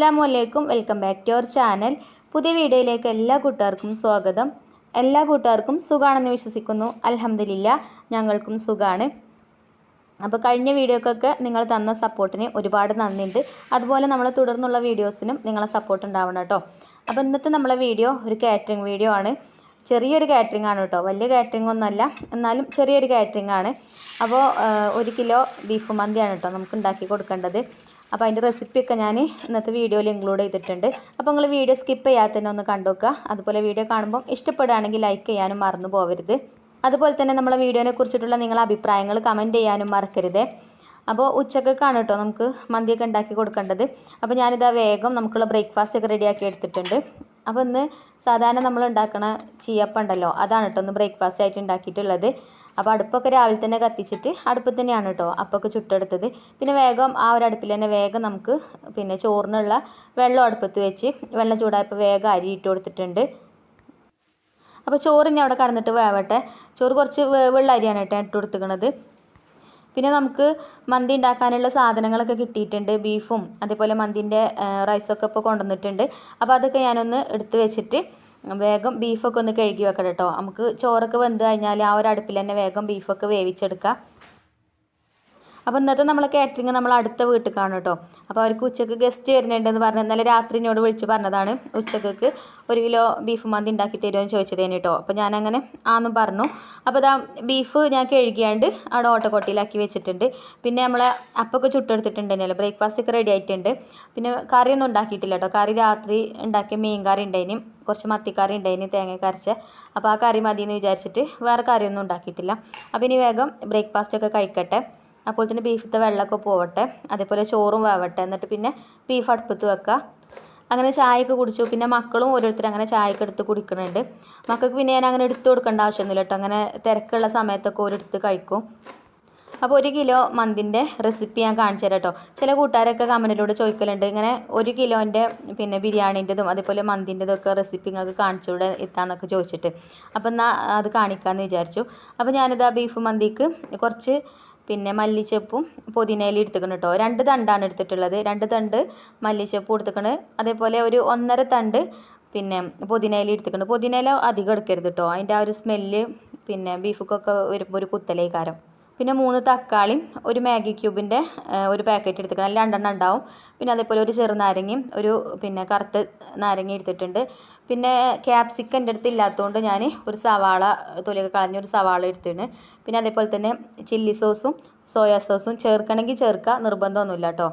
അസ്സാമു അലൈക്കും welcome back to our channel. പുതിയ വീഡിയോയിലേക്ക് എല്ലാ കൂട്ടുകാർക്കും സ്വാഗതം. എല്ലാ കൂട്ടുകാർക്കും സുഖാണെന്ന് വിശ്വസിക്കുന്നു. അലഹമില്ല ഞങ്ങൾക്കും സുഖമാണ് അപ്പോൾ കഴിഞ്ഞ വീഡിയോക്കൊക്കെ നിങ്ങൾ തന്ന സപ്പോർട്ടിന് ഒരുപാട് നന്ദിയുണ്ട്. അതുപോലെ നമ്മൾ തുടർന്നുള്ള വീഡിയോസിനും നിങ്ങളെ സപ്പോർട്ട് ഉണ്ടാവണം കേട്ടോ. അപ്പോൾ ഇന്നത്തെ നമ്മളെ വീഡിയോ ഒരു കാറ്ററിംഗ് വീഡിയോ ആണ്. ചെറിയൊരു കാറ്ററിംഗ് ആണ് കേട്ടോ. വലിയ കാറ്ററിംഗ് ഒന്നുമല്ല. എന്നാലും ചെറിയൊരു കാറ്ററിംഗ് ആണ്. അപ്പോൾ ഒരു കിലോ ബീഫ് മന്തിയാണ് കേട്ടോ നമുക്ക് ഉണ്ടാക്കി കൊടുക്കേണ്ടത്. അപ്പോൾ അതിന്റെ റെസിപ്പിയൊക്കെ ഞാൻ ഇന്നത്തെ വീഡിയോയിൽ ഇൻക്ലൂഡ് ചെയ്തിട്ടുണ്ട്. അപ്പോൾ നിങ്ങൾ വീഡിയോ സ്കിപ്പ് ചെയ്യാതെ തന്നെ ഒന്ന് കണ്ടുവെക്കുക അതുപോലെ വീഡിയോ കാണുമ്പോൾ ഇഷ്ടപ്പെടുകയാണെങ്കിൽ ലൈക്ക് ചെയ്യാനും മറന്നു പോകരുത് അതുപോലെ തന്നെ നമ്മളെ വീഡിയോനെ കുറിച്ചിട്ടുള്ള നിങ്ങളെ അഭിപ്രായങ്ങൾ കമന്റ് ചെയ്യാനും മറക്കരുത്. അപ്പോൾ ഉച്ചക്കൊക്കെയാണ് കേട്ടോ നമുക്ക് മന്തിയൊക്കെ ഉണ്ടാക്കി കൊടുക്കേണ്ടത്. അപ്പോൾ ഞാനിതാ വേഗം നമുക്കുള്ള ബ്രേക്ക്ഫാസ്റ്റ് ഒക്കെ റെഡിയാക്കി എടുത്തിട്ടുണ്ട്. അപ്പോൾ ഇന്ന് സാധാരണ നമ്മൾ ഉണ്ടാക്കണ ചീയപ്പം ഉണ്ടല്ലോ അതാണ് കേട്ടോ ഒന്ന് ബ്രേക്ക്ഫാസ്റ്റ് ആയിട്ട് ഉണ്ടാക്കിയിട്ടുള്ളത്. അപ്പോൾ അടുപ്പൊക്കെ രാവിലെ തന്നെ കത്തിച്ചിട്ട് അടുപ്പ് തന്നെയാണ് കേട്ടോ അപ്പൊക്കെ ചുട്ടെടുത്തത്. പിന്നെ വേഗം ആ ഒരു അടുപ്പിൽ തന്നെ വേഗം നമുക്ക് പിന്നെ ചോറിനുള്ള വെള്ളം അടുപ്പത്ത് വെച്ച് വെള്ളം ചൂടായപ്പോൾ വേഗം അരി ഇട്ട് കൊടുത്തിട്ടുണ്ട്. അപ്പോൾ ചോറിനെ അവിടെ കടന്നിട്ട് വേവട്ടെ. ചോറ് കുറച്ച് വെള്ള അരിയാണ് കേട്ടോ ഇട്ട് കൊടുത്തിക്കണത് പിന്നെ നമുക്ക് മന്തി ഉണ്ടാക്കാനുള്ള സാധനങ്ങളൊക്കെ കിട്ടിയിട്ടുണ്ട് ബീഫും അതേപോലെ മന്തിന്റെ റൈസൊക്കെ ഇപ്പോൾ കൊണ്ടുവന്നിട്ടുണ്ട്. അപ്പോൾ അതൊക്കെ ഞാനൊന്ന് എടുത്തു വെച്ചിട്ട് വേഗം ബീഫൊക്കെ ഒന്ന് കഴുകി വെക്കണം കേട്ടോ. നമുക്ക് ചോറൊക്കെ വെന്ത് കഴിഞ്ഞാൽ ആ ഒരു അടുപ്പിൽ തന്നെ വേഗം ബീഫൊക്കെ വേവിച്ചെടുക്കാം. അപ്പോൾ ഇന്നത്തെ നമ്മൾ കാറ്ററിങ് നമ്മൾ അടുത്ത വീട്ടിലേക്കാണ് കേട്ടോ. അപ്പോൾ അവർക്ക് ഉച്ചയ്ക്ക് ഗസ്റ്റ് വരുന്നുണ്ടെന്ന് പറഞ്ഞ് ഇന്നലെ രാത്രി എന്നോട് വിളിച്ച് പറഞ്ഞതാണ്. ഉച്ചയ്ക്ക് ഒരു കിലോ ബീഫ് മന്തി ഉണ്ടാക്കി തരുമോ ചോദിച്ചതേന് കേട്ടോ. അപ്പോൾ ഞാനങ്ങനെ ആന്നും പറഞ്ഞു. അപ്പോൾ ഇതാ ബീഫ് ഞാൻ കഴുകിയാണ്ട് അവിടെ ഓട്ടക്കൊട്ടിയിലാക്കി വെച്ചിട്ടുണ്ട്. പിന്നെ നമ്മൾ അപ്പൊക്കെ ചുട്ടെടുത്തിട്ടുണ്ടായിരുന്നല്ലോ ബ്രേക്ക്ഫാസ്റ്റ് ഒക്കെ റെഡി ആയിട്ടുണ്ട്. പിന്നെ കറിയൊന്നും ഉണ്ടാക്കിയിട്ടില്ല കേട്ടോ. കറി രാത്രി ഉണ്ടാക്കിയ മീൻ കറി ഉണ്ടായിന്. കുറച്ച് മത്തിക്കറി ഉണ്ടായിന് തേങ്ങ കരച്ച് അപ്പോൾ ആ കറി മതി എന്ന് വിചാരിച്ചിട്ട് വേറെ കറിയൊന്നും ഉണ്ടാക്കിയിട്ടില്ല. അപ്പോൾ ഇനി വേഗം ബ്രേക്ക്ഫാസ്റ്റ് ഒക്കെ കഴിക്കട്ടെ. അപ്പോൾ തന്നെ ബീഫത്തെ വെള്ളമൊക്കെ പോവട്ടെ അതേപോലെ ചോറും വേവട്ടെ എന്നിട്ട് പിന്നെ ബീഫ് അടുപ്പത്ത് വെക്കുക. അങ്ങനെ ചായയൊക്കെ കുടിച്ചു. പിന്നെ മക്കളും ഓരോരുത്തർ അങ്ങനെ ചായയൊക്കെ എടുത്ത് കുടിക്കുന്നുണ്ട് മക്കൾക്ക് പിന്നെ ഞാൻ അങ്ങനെ എടുത്ത് കൊടുക്കേണ്ട ആവശ്യമൊന്നുമില്ല കേട്ടോ. അങ്ങനെ തിരക്കുള്ള സമയത്തൊക്കെ ഓരോരുത്തർ കഴിക്കും. അപ്പോൾ ഒരു കിലോ മന്തിന്റെ റെസിപ്പി ഞാൻ കാണിച്ചു തരാം കേട്ടോ. ചില കൂട്ടുകാരൊക്കെ കമന്റിലൂടെ ചോദിക്കലുണ്ട്. ഇങ്ങനെ ഒരു കിലോന്റെ പിന്നെ ബിരിയാണീന്റെതും അതേപോലെ മന്തിന്റെതൊക്കെ റെസിപ്പി നിങ്ങൾക്ക് കാണിച്ചുകൂടെ എത്താന്നൊക്കെ ചോദിച്ചിട്ട്. അപ്പോൾ എന്നാൽ അത് കാണിക്കാമെന്ന് വിചാരിച്ചു. അപ്പോൾ ആ ബീഫ് മന്തിക്ക് കുറച്ച് പിന്നെ മല്ലിച്ചപ്പും പുതിനയില എടുത്തുക്കണം കേട്ടോ. രണ്ട് തണ്ടാണ് എടുത്തിട്ടുള്ളത്. രണ്ട് തണ്ട് മല്ലിച്ചപ്പ് എടുത്തുക്കണ് അതേപോലെ ഒരു ഒന്നര തണ്ട് പിന്നെ പുതിനയില എടുത്തുക്കണ് പുതിനയില അധികം എടുക്കരുത് കേട്ടോ. അതിന്റെ ആ ഒരു സ്മെല്ല് പിന്നെ ബീഫുക്കൊക്കെ വരുമ്പോൾ ഒരു കുത്തലേക്കാരം. പിന്നെ മൂന്ന് തക്കാളി ഒരു മാഗി ക്യൂബിന്റെ ഒരു പാക്കറ്റ് എടുത്തിക്കണം അതിൽ രണ്ടെണ്ണം ഉണ്ടാവും. പിന്നെ അതേപോലെ ഒരു ചെറുനാരങ്ങയും ഒരു പിന്നെ കറുത്ത നാരങ്ങ എടുത്തിട്ടുണ്ട്. പിന്നെ ക്യാപ്സിക്കം എന്റെ അടുത്ത് ഇല്ലാത്തതുകൊണ്ട് ഞാൻ ഒരു സവാള തൊലിയൊക്കെ കളഞ്ഞ് ഒരു സവാള എടുത്തിട്ടുണ്ട്. പിന്നെ അതേപോലെ തന്നെ ചില്ലി സോസും സോയാ സോസും ചേർക്കണമെങ്കിൽ ചേർക്കുക. നിർബന്ധമൊന്നുമില്ല കേട്ടോ.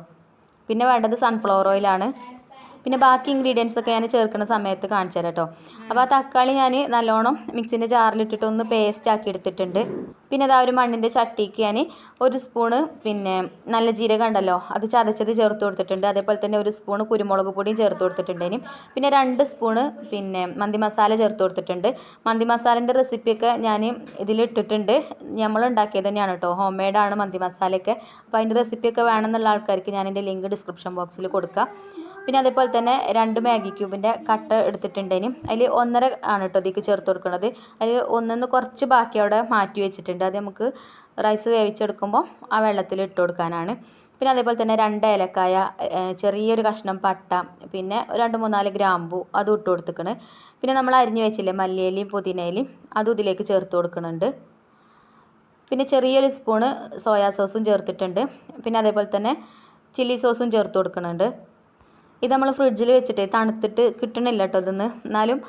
പിന്നെ വേണ്ടത് സൺഫ്ലവർ ഓയിലാണ് പിന്നെ ബാക്കി ഇൻഗ്രീഡിയൻസ് ഒക്കെ ഞാൻ ചേർക്കുന്ന സമയത്ത് കാണിച്ചു തരാം കേട്ടോ. അപ്പോൾ ആ തക്കാളി ഞാൻ നല്ലോണം മിക്സിന്റെ ജാറിലിട്ടിട്ട് ഒന്ന് പേസ്റ്റ് ആക്കി എടുത്തിട്ടുണ്ട്. പിന്നെ അതാ ഒരു മണ്ണിന്റെ ചട്ടിക്ക് ഞാൻ ഒരു സ്പൂണ് പിന്നെ നല്ല ജീരകം ഉണ്ടല്ലോ അത് ചതച്ചത് ചേർത്ത് കൊടുത്തിട്ടുണ്ട്. അതേപോലെ തന്നെ ഒരു സ്പൂണ് കുരുമുളക് പൊടിയും ചേർത്ത് കൊടുത്തിട്ടുണ്ട് ഇനി പിന്നെ രണ്ട് സ്പൂണ് പിന്നെ മന്തി മസാല ചേർത്ത് കൊടുത്തിട്ടുണ്ട്. മന്തി മസാലന്റെ റെസിപ്പിയൊക്കെ ഞാൻ ഇതിലിട്ടിട്ടുണ്ട് നമ്മൾ ഉണ്ടാക്കിയത് തന്നെയാണ് കേട്ടോ. ഹോം മെയ്ഡാണ് മന്തി മസാലയൊക്കെ. അപ്പോൾ അതിന്റെ റെസിപ്പിയൊക്കെ വേണമെന്നുള്ള ആൾക്കാർക്ക് ഞാൻ എന്റെ ലിങ്ക് ഡിസ്ക്രിപ്ഷൻ ബോക്സിൽ കൊടുക്കാം. പിന്നെ അതേപോലെ തന്നെ രണ്ട് മാഗി ക്യൂബിന്റെ കട്ട് എടുത്തിട്ടുണ്ടേനും. അതിൽ ഒന്നര ആണ് കേട്ടോ ഇതിലേക്ക് ചേർത്ത് കൊടുക്കുന്നത്. അതിൽ ഒന്നിന്ന് കുറച്ച് ബാക്കി അവിടെ മാറ്റി വെച്ചിട്ടുണ്ട്. അത് നമുക്ക് റൈസ് വേവിച്ചെടുക്കുമ്പോൾ ആ വെള്ളത്തിൽ ഇട്ട് കൊടുക്കാനാണ്. പിന്നെ അതേപോലെ തന്നെ രണ്ട് ഏലക്കായ ചെറിയൊരു കഷ്ണം പട്ട പിന്നെ രണ്ട് മൂന്നാൽ ഗ്രാമ്പു അതും ഇട്ട് കൊടുത്തിക്കണ്. പിന്നെ നമ്മൾ അരിഞ്ഞു വെച്ചില്ലേ മല്ലിയിലയും പുതിനയിലയും അതും ഇതിലേക്ക് ചേർത്ത് കൊടുക്കുന്നുണ്ട്. പിന്നെ ചെറിയൊരു സ്പൂണ് സോയാ സോസും ചേർത്തിട്ടുണ്ട്. പിന്നെ അതേപോലെ തന്നെ ചില്ലി സോസും ചേർത്ത് കൊടുക്കുന്നുണ്ട്. ഇത് നമ്മൾ ഫ്രിഡ്ജിൽ വെച്ചിട്ട് തണുത്തിട്ട് കിട്ടണില്ല കേട്ടോ ഇതൊന്ന്. എന്നാലും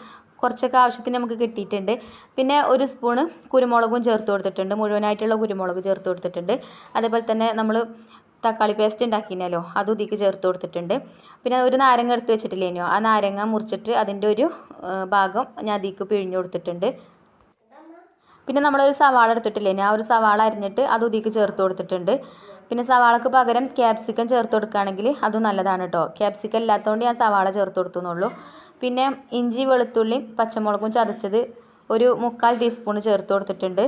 കുറച്ചൊക്കെ ആവശ്യത്തിന് നമുക്ക് കിട്ടിയിട്ടുണ്ട്. പിന്നെ ഒരു സ്പൂണ് കുരുമുളകും ചേർത്ത് കൊടുത്തിട്ടുണ്ട്. മുഴുവനായിട്ടുള്ള കുരുമുളക് ചേർത്ത് കൊടുത്തിട്ടുണ്ട്. അതേപോലെ തന്നെ നമ്മൾ തക്കാളി പേസ്റ്റ് ഉണ്ടാക്കിനല്ലോ അത് ഇതിക്ക് ചേർത്ത് കൊടുത്തിട്ടുണ്ട്. പിന്നെ ഒരു നാരങ്ങ എടുത്ത് വെച്ചിട്ടില്ലേനോ ആ നാരങ്ങ മുറിച്ചിട്ട് അതിന്റെ ഒരു ഭാഗം ഞാൻ അതിക്ക് പിഴിഞ്ഞു കൊടുത്തിട്ടുണ്ട്. പിന്നെ നമ്മളൊരു സവാള എടുത്തിട്ടില്ലേ ആ ഒരു സവാള അരിഞ്ഞിട്ട് അത് ഉതിക്ക് ചേർത്ത് കൊടുത്തിട്ടുണ്ട്. പിന്നെ സവാളക്ക് പകരം ക്യാപ്സിക്കം ചേർത്ത് കൊടുക്കുകയാണെങ്കിൽ അതും നല്ലതാണ് കേട്ടോ ക്യാപ്സിക്കം ഇല്ലാത്തതുകൊണ്ട് ഞാൻ സവാള ചേർത്ത് കൊടുത്തുന്നുള്ളൂ. പിന്നെ ഇഞ്ചി വെളുത്തുള്ളി പച്ചമുളകും ചതച്ചത് ഒരു മുക്കാൽ ടീസ്പൂൺ ചേർത്ത് കൊടുത്തിട്ടുണ്ട്.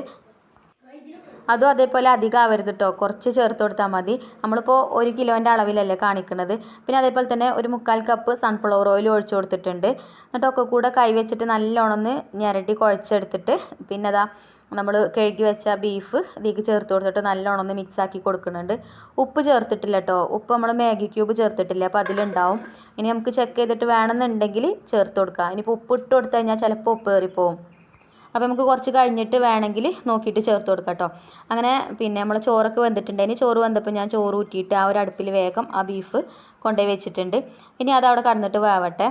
അതും അതേപോലെ അധികം ആവരുത് കേട്ടോ കുറച്ച് ചേർത്ത് കൊടുത്താൽ മതി. നമ്മളിപ്പോൾ ഒരു കിലോന്റെ അളവിലല്ലേ കാണിക്കുന്നത് പിന്നെ അതേപോലെ തന്നെ ഒരു മുക്കാൽ കപ്പ് സൺഫ്ലവർ ഓയിൽ ഒഴിച്ചു കൊടുത്തിട്ടുണ്ട്. എന്നിട്ടൊക്കെ കൂടെ കൈ വെച്ചിട്ട് നല്ലോണം ഒന്ന് ഞരട്ടി കുഴച്ചെടുത്തിട്ട് പിന്നെ അതാ നമ്മൾ കഴുകി വെച്ച ബീഫ് ഇതിലേക്ക് ചേർത്ത് കൊടുത്തിട്ട് നല്ലോണം ഒന്ന് മിക്സ് ആക്കി കൊടുക്കുന്നുണ്ട്. ഉപ്പ് ചേർത്തിട്ടില്ല കേട്ടോ ഉപ്പ് നമ്മൾ മാഗി ക്യൂബ് ചേർത്തിട്ടില്ല അപ്പോൾ അതിലുണ്ടാവും. ഇനി നമുക്ക് ചെക്ക് ചെയ്തിട്ട് വേണമെന്നുണ്ടെങ്കിൽ ചേർത്ത് കൊടുക്കാം. ഇനിയിപ്പോൾ ഉപ്പ് ഇട്ട് കൊടുത്തു കഴിഞ്ഞാൽ ചിലപ്പോൾ ഉപ്പ് കയറിപ്പോവും അപ്പോൾ നമുക്ക് കുറച്ച് കഴിഞ്ഞിട്ട് വേണമെങ്കിൽ നോക്കിയിട്ട് ചേർത്ത് കൊടുക്കാം കേട്ടോ അങ്ങനെ പിന്നെ നമ്മൾ ചോറൊക്കെ വെന്തിട്ടുണ്ടായിന് ചോറ് വന്നപ്പോൾ ഞാൻ ചോറ് ഊറ്റിയിട്ട് ആ ഒരു അടുപ്പിൽ വേഗം ആ ബീഫ് കൊണ്ടുപോയി വെച്ചിട്ടുണ്ട്. ഇനി അത് അവിടെ കടന്നിട്ട് വേവട്ടെ.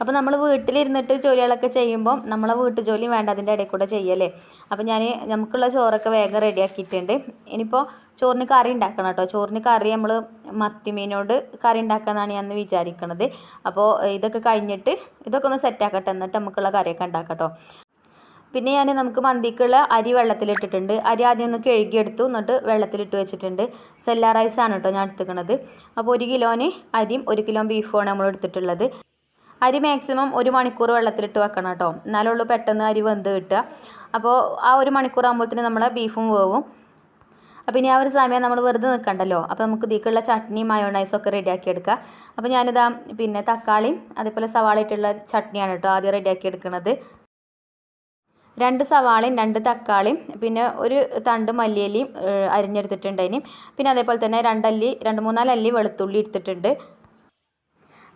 അപ്പോൾ നമ്മൾ വീട്ടിലിരുന്നിട്ട് ജോലികളൊക്കെ ചെയ്യുമ്പോൾ നമ്മളെ വീട്ടു ജോലിയും വേണ്ട അതിന്റെ ഇടയിൽ കൂടെ ചെയ്യല്ലേ? അപ്പോൾ ഞാൻ നമുക്കുള്ള ചോറൊക്കെ വേഗം റെഡിയാക്കിയിട്ടുണ്ട്. ഇനിയിപ്പോൾ ചോറിന് കറി ഉണ്ടാക്കണം കേട്ടോ. ചോറിന് കറി നമ്മൾ മത്തിമീനോട് കറി ഉണ്ടാക്കാമെന്നാണ് ഞാൻ വിചാരിക്കണത്. അപ്പോൾ ഇതൊക്കെ കഴിഞ്ഞിട്ട് ഇതൊക്കെ ഒന്ന് സെറ്റാക്കട്ടെ എന്നിട്ട് നമുക്കുള്ള കറിയൊക്കെ ഉണ്ടാക്കാം കേട്ടോ പിന്നെ ഞാൻ നമുക്ക് മന്തിക്കുള്ള അരി വെള്ളത്തിലിട്ടിട്ടുണ്ട്. അരി ആദ്യം ഒന്ന് കഴുകിയെടുത്തു എന്നിട്ട് വെള്ളത്തിലിട്ട് വെച്ചിട്ടുണ്ട്. സെല്ലാ റൈസാണ് കേട്ടോ ഞാൻ എടുത്തുക്കണത്. അപ്പോൾ ഒരു കിലോന് അരിയും ഒരു കിലോ ബീഫുമാണ് നമ്മൾ എടുത്തിട്ടുള്ളത്. അരി മാക്സിമം ഒരു മണിക്കൂർ വെള്ളത്തിലിട്ട് വെക്കണം കേട്ടോ. എന്നാലുള്ളൂ പെട്ടെന്ന് അരി വെന്ത് കിട്ടുക. അപ്പോൾ ആ ഒരു മണിക്കൂർ ആകുമ്പോഴത്തേന് നമ്മളെ ബീഫും വേവും. അപ്പോൾ ഇനി ആ ഒരു സമയം നമ്മൾ വെറുതെ നിൽക്കണ്ടല്ലോ. അപ്പോൾ നമുക്ക് ഇതിലേക്കുള്ള ചട്നി മയോണൈസും ഒക്കെ റെഡിയാക്കി എടുക്കുക അപ്പോൾ ഞാനിതാ പിന്നെ തക്കാളി അതേപോലെ സവാള ഇട്ടുള്ള ചട്നിയാണ് കേട്ടോ ആദ്യം റെഡിയാക്കി എടുക്കുന്നത് രണ്ട് സവാളയും രണ്ട് തക്കാളിയും പിന്നെ ഒരു തണ്ട് മല്ലിയലിയും അരിഞ്ഞെടുത്തിട്ടുണ്ട് പിന്നെ അതേപോലെ തന്നെ രണ്ടല്ലി രണ്ട് മൂന്നാൽ അല്ലി വെളുത്തുള്ളി എടുത്തിട്ടുണ്ട്.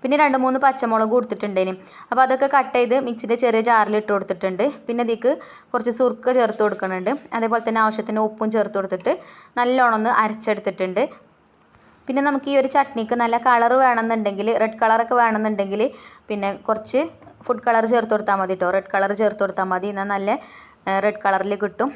പിന്നെ രണ്ട് മൂന്ന് പച്ചമുളക് കൊടുത്തിട്ടുണ്ടേനും. അപ്പോൾ അതൊക്കെ കട്ട് ചെയ്ത് മിക്സിന്റെ ചെറിയ ജാറിൽ ഇട്ട് കൊടുത്തിട്ടുണ്ട്. പിന്നെ ഇതിക്ക് കുറച്ച് സുർക്ക ചേർത്ത് കൊടുക്കുന്നുണ്ട്. അതേപോലെ തന്നെ ആവശ്യത്തിന് ഉപ്പും ചേർത്ത് കൊടുത്തിട്ട് നല്ലോണം ഒന്ന് അരച്ചെടുത്തിട്ടുണ്ട്. പിന്നെ നമുക്ക് ഈ ഒരു ചട്നിക്ക് നല്ല കളർ വേണമെന്നുണ്ടെങ്കിൽ റെഡ് കളറൊക്കെ വേണമെന്നുണ്ടെങ്കിൽ പിന്നെ കുറച്ച് ഫുഡ് കളർ ചേർത്ത് കൊടുത്താൽ മതി കേട്ടോ റെഡ് കളർ ചേർത്ത് കൊടുത്താൽ മതി. എന്നാൽ നല്ല റെഡ് കളറിൽ കിട്ടും.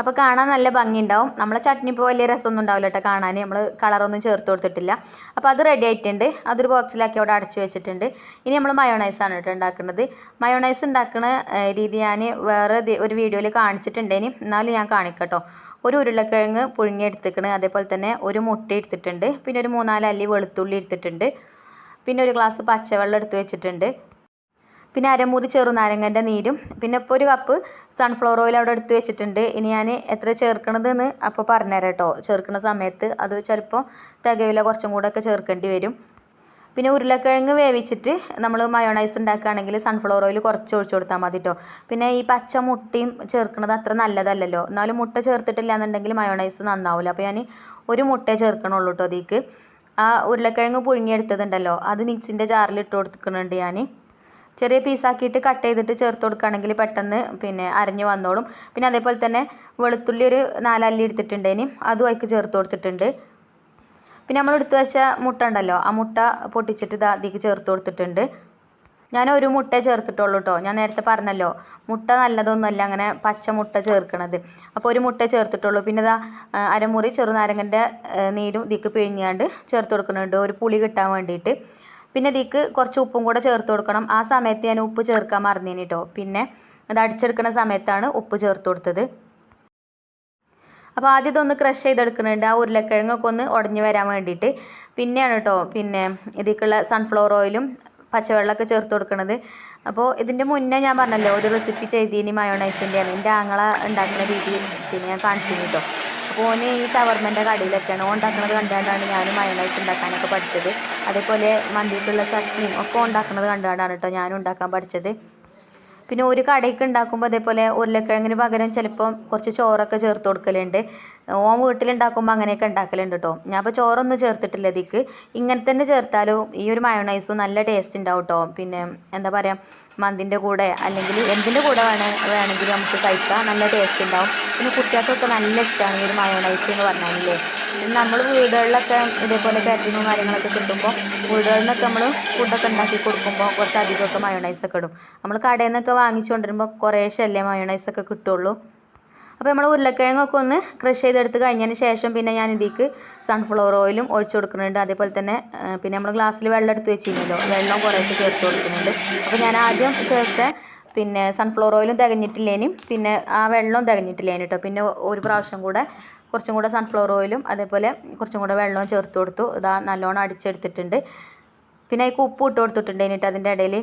അപ്പോൾ കാണാൻ നല്ല ഭംഗിയുണ്ടാവും. നമ്മളെ ചട്നി ഇപ്പോൾ വലിയ രസമൊന്നും ഉണ്ടാവില്ല കേട്ടോ കാണാൻ. നമ്മൾ കളറൊന്നും ചേർത്ത് കൊടുത്തിട്ടില്ല. അപ്പോൾ അത് റെഡി ആയിട്ടുണ്ട്. അതൊരു ബോക്സിലാക്കി അവിടെ അടച്ചു വെച്ചിട്ടുണ്ട്. ഇനി നമ്മൾ മയോണൈസാണ് കേട്ടോ ഉണ്ടാക്കുന്നത്. മയോണൈസ് ഉണ്ടാക്കുന്ന രീതി ഞാൻ വേറെ ഒരു വീഡിയോയിൽ കാണിച്ചിട്ടുണ്ട് ഇനി. എന്നാലും ഞാൻ കാണിക്കട്ടോ. ഒരു ഉരുളക്കിഴങ്ങ് പുഴുങ്ങിയെടുത്തിക്കണ് അതേപോലെ തന്നെ ഒരു മുട്ട എടുത്തിട്ടുണ്ട്. പിന്നെ ഒരു മൂന്നാൽ അല്ലി വെളുത്തുള്ളി എടുത്തിട്ടുണ്ട്. പിന്നെ ഒരു ഗ്ലാസ് പച്ചവെള്ളം എടുത്ത് വെച്ചിട്ടുണ്ട്. പിന്നെ അരമുറി ചെറുനാരങ്ങന്റെ നീരും. പിന്നെ ഇപ്പോൾ ഒരു കപ്പ് സൺഫ്ലവർ ഓയിൽ അവിടെ എടുത്ത് വെച്ചിട്ടുണ്ട്. ഇനി ഞാൻ എത്ര ചേർക്കണതെന്ന് അപ്പോൾ പറഞ്ഞുതരാം കേട്ടോ ചേർക്കുന്ന സമയത്ത് അത് ചിലപ്പോൾ തികവില കുറച്ചും കൂടെ ഒക്കെ ചേർക്കേണ്ടി വരും. പിന്നെ ഉരുളക്കിഴങ്ങ് വേവിച്ചിട്ട് നമ്മൾ മയോണൈസ് ഉണ്ടാക്കുകയാണെങ്കിൽ സൺഫ്ലവർ ഓയിൽ കുറച്ച് ഒഴിച്ചു കൊടുത്താൽ മതി കേട്ടോ പിന്നെ ഈ പച്ച മുട്ടയും ചേർക്കുന്നത് അത്ര നല്ലതല്ലല്ലോ. എന്നാലും മുട്ട ചേർത്തിട്ടില്ല എന്നുണ്ടെങ്കിൽ മയോണൈസ് നന്നാവില്ല അപ്പോൾ ഞാൻ ഒരു മുട്ടയെ ചേർക്കണുള്ളൂ കേട്ടോ അതിക്ക് ആ ഉരുളക്കിഴങ്ങ് പുഴുങ്ങിയെടുത്തതുണ്ടല്ലോ. അത് മിക്സിന്റെ ജാറിൽ ഇട്ട് കൊടുക്കുന്നുണ്ട് ഞാൻ ചെറിയ പീസാക്കിയിട്ട് കട്ട് ചെയ്തിട്ട് ചേർത്ത് കൊടുക്കുകയാണെങ്കിൽ പെട്ടെന്ന് പിന്നെ അരഞ്ഞു വന്നോളും. പിന്നെ അതേപോലെ തന്നെ വെളുത്തുള്ളി ഒരു നാലല്ലി എടുത്തിട്ടുണ്ടേനി അതും അതിക്ക് ചേർത്ത് കൊടുത്തിട്ടുണ്ട്. പിന്നെ നമ്മൾ എടുത്തു വെച്ച മുട്ട ഉണ്ടല്ലോ ആ മുട്ട പൊട്ടിച്ചിട്ട് ഇത് അതിലേക്ക് ചേർത്ത് കൊടുത്തിട്ടുണ്ട്. ഞാൻ ഒരു മുട്ട ചേർത്തിട്ടുള്ളൂ കേട്ടോ ഞാൻ നേരത്തെ പറഞ്ഞല്ലോ മുട്ട നല്ലതൊന്നുമല്ല അങ്ങനെ പച്ച മുട്ട ചേർക്കണത്. അപ്പോൾ ഒരു മുട്ട ചേർത്തിട്ടുള്ളൂ. പിന്നെ ഇതാ അരമുറി ചെറുനാരങ്ങന്റെ നീരും ഇതിക്ക് പിഴിഞ്ഞാണ്ട് ചേർത്ത് കൊടുക്കുന്നുണ്ട്. ഒരു പുളി കിട്ടാൻ വേണ്ടിയിട്ട്. പിന്നെ ഇതിക്ക് കുറച്ച് ഉപ്പും കൂടെ ചേർത്ത് കൊടുക്കണം. ആ സമയത്ത് ഞാൻ ഉപ്പ് ചേർക്കാൻ മറന്നേനി കേട്ടോ പിന്നെ അത് അടിച്ചെടുക്കുന്ന സമയത്താണ് ഉപ്പ് ചേർത്ത് കൊടുത്തത്. അപ്പോൾ ആദ്യം ഇതൊന്ന് ക്രഷ് ചെയ്തെടുക്കുന്നുണ്ട് ആ ഉരുളക്കിഴങ്ങൊക്കെ ഒന്ന് ഉടഞ്ഞു വരാൻ വേണ്ടിയിട്ട്. പിന്നെയാണ് കേട്ടോ പിന്നെ ഇതിലേക്കുള്ള സൺഫ്ലവർ ഓയിലും പച്ചവെള്ളമൊക്കെ ചേർത്ത് കൊടുക്കുന്നത് അപ്പോൾ ഇതിന്റെ മുന്നേ ഞാൻ പറഞ്ഞല്ലോ ഒരു റെസിപ്പി ചെയ്തീനി മയോണൈസിന്റെയാണ് എന്റെ ആങ്ങള ഉണ്ടാക്കുന്ന രീതി പിന്നെ ഞാൻ കാണിച്ചു കേട്ടോ ഓന് ഈ ഷവർമ്മന്റെ കടയിലൊക്കെയാണ്. ഓൻ ഉണ്ടാക്കുന്നത് കണ്ടുകൊണ്ടാണ് ഞാൻ മയോണൈസ് ഉണ്ടാക്കാനൊക്കെ പഠിച്ചത്. അതേപോലെ മന്തിക്കുള്ള ചട്നിയും ഒക്കെ ഉണ്ടാക്കുന്നത് കണ്ടുകൊണ്ടാണ് കേട്ടോ ഞാനും ഉണ്ടാക്കാൻ പഠിച്ചത്. പിന്നെ ഒരു കടയ്ക്ക് ഉണ്ടാക്കുമ്പോൾ അതേപോലെ ഉരുളക്കിഴങ്ങിന് പകരം ചിലപ്പം കുറച്ച് ചോറൊക്കെ ചേർത്ത് കൊടുക്കലുണ്ട്. ഓൻ വീട്ടിലുണ്ടാക്കുമ്പോൾ അങ്ങനെയൊക്കെ ഉണ്ടാക്കലുണ്ട് കേട്ടോ ഞാൻ അപ്പോൾ ചോറൊന്നും ചേർത്തിട്ടില്ല ഇതിക്ക്. ഇങ്ങനെ തന്നെ ചേർത്താലും ഈ ഒരു മയോണൈസും നല്ല ടേസ്റ്റ് ഉണ്ടാവും കേട്ടോ പിന്നെ എന്താ പറയുക മന്തിന്റെ കൂടെ അല്ലെങ്കിൽ എന്തിന്റെ കൂടെ വേണേ വേണമെങ്കിൽ നമുക്ക് കഴിക്കാം. നല്ല ടേസ്റ്റ് ഉണ്ടാവും. പിന്നെ കുട്ടികൾക്കൊക്കെ നല്ല ഇഷ്ടമാണ് ഈ ഒരു മയോണൈസ് എന്ന് പറഞ്ഞാലേ. നമ്മൾ വീടുകളിലൊക്കെ ഇതേപോലെ കാറ്ററിങ്ങും കാര്യങ്ങളൊക്കെ കിട്ടുമ്പോൾ വീടുകളിൽ നിന്നൊക്കെ നമ്മൾ ഫുഡൊക്കെ ഉണ്ടാക്കി കൊടുക്കുമ്പോൾ കുറച്ച് അധികമൊക്കെ മയോണൈസൊക്കെ ഇടും. നമ്മൾ കടയിൽ നിന്നൊക്കെ വാങ്ങിച്ചു കൊണ്ടുവരുമ്പോൾ കുറേശ്ശല്ലേ മയോണൈസൊക്കെ കിട്ടുള്ളൂ? അപ്പോൾ നമ്മൾ ഉരുളക്കിഴങ്ങൊക്കെ ഒന്ന് ക്രഷ് ചെയ്തെടുത്ത് കഴിഞ്ഞതിന് ശേഷം പിന്നെ ഞാൻ ഇതിലേക്ക് സൺഫ്ലവർ ഓയിലും ഒഴിച്ചു കൊടുക്കുന്നുണ്ട്. അതേപോലെ തന്നെ പിന്നെ നമ്മൾ ഗ്ലാസ്സിൽ വെള്ളം എടുത്ത് വെച്ചിരുന്നല്ലോ വെള്ളം കുറേശ്ശെ ചേർത്ത് കൊടുക്കുന്നുണ്ട്. അപ്പോൾ ഞാൻ ആദ്യം ചേർത്ത പിന്നെ സൺഫ്ലവർ ഓയിലും തികഞ്ഞിട്ടില്ലേനും പിന്നെ ആ വെള്ളവും തികഞ്ഞിട്ടില്ലേനും കേട്ടോ പിന്നെ ഒരു പ്രാവശ്യം കൂടെ കുറച്ചും കൂടെ സൺഫ്ലവർ ഓയിലും അതേപോലെ കുറച്ചും കൂടെ വെള്ളവും ചേർത്ത് കൊടുത്തു. ഇതാ നല്ലോണം അടിച്ചെടുത്തിട്ടുണ്ട്. പിന്നെ അതിൽ ഉപ്പ് ഇട്ട് കൊടുത്തിട്ടുണ്ട് അതിന്റെ ഇടയിൽ